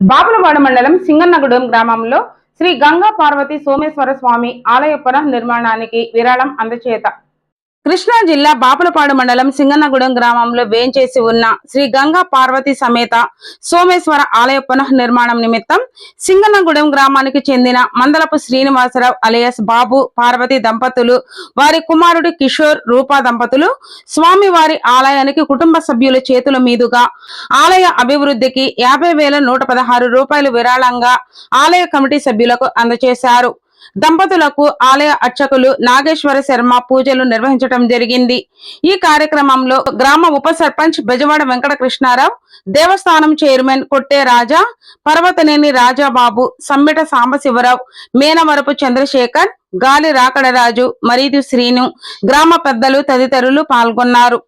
బాపులవాడ మండలం సింగన్నగూడెం గ్రామంలో శ్రీ గంగా పార్వతి సోమేశ్వర స్వామి ఆలయ పునః నిర్మాణానికి విరాళం అందచేత కృష్ణా జిల్లా బాపులపాడు మండలం సింగన్నగూడెం గ్రామంలో వేంచేసి ఉన్న శ్రీ గంగా పార్వతి సమేత సోమేశ్వర ఆలయ పునః నిర్మాణం నిమిత్తం సింగన్నగూడెం గ్రామానికి చెందిన మందలపు శ్రీనివాసరావు అలియస్ బాబు పార్వతి దంపతులు వారి కుమారుడు కిషోర్ రూపా దంపతులు స్వామివారి ఆలయానికి కుటుంబ సభ్యుల చేతుల మీదుగా ఆలయ అభివృద్ధికి యాభై వేల నూట పదహారు రూపాయలు విరాళంగా ఆలయ కమిటీ సభ్యులకు అందజేశారు. దంపతులకు ఆలయ అర్చకులు నాగేశ్వర శర్మ పూజలు నిర్వహించడం జరిగింది. ఈ కార్యక్రమంలో గ్రామ ఉప సర్పంచ్ బెజవాడ వెంకట కృష్ణారావు దేవస్థానం చైర్మన్ కొట్టే రాజా పర్వతనేని రాజాబాబు సమ్మిట సాంబశివరావు మేనవరపు చంద్రశేఖర్ గాలి రాకడరాజు మరీదు శ్రీను గ్రామ పెద్దలు తదితరులు పాల్గొన్నారు.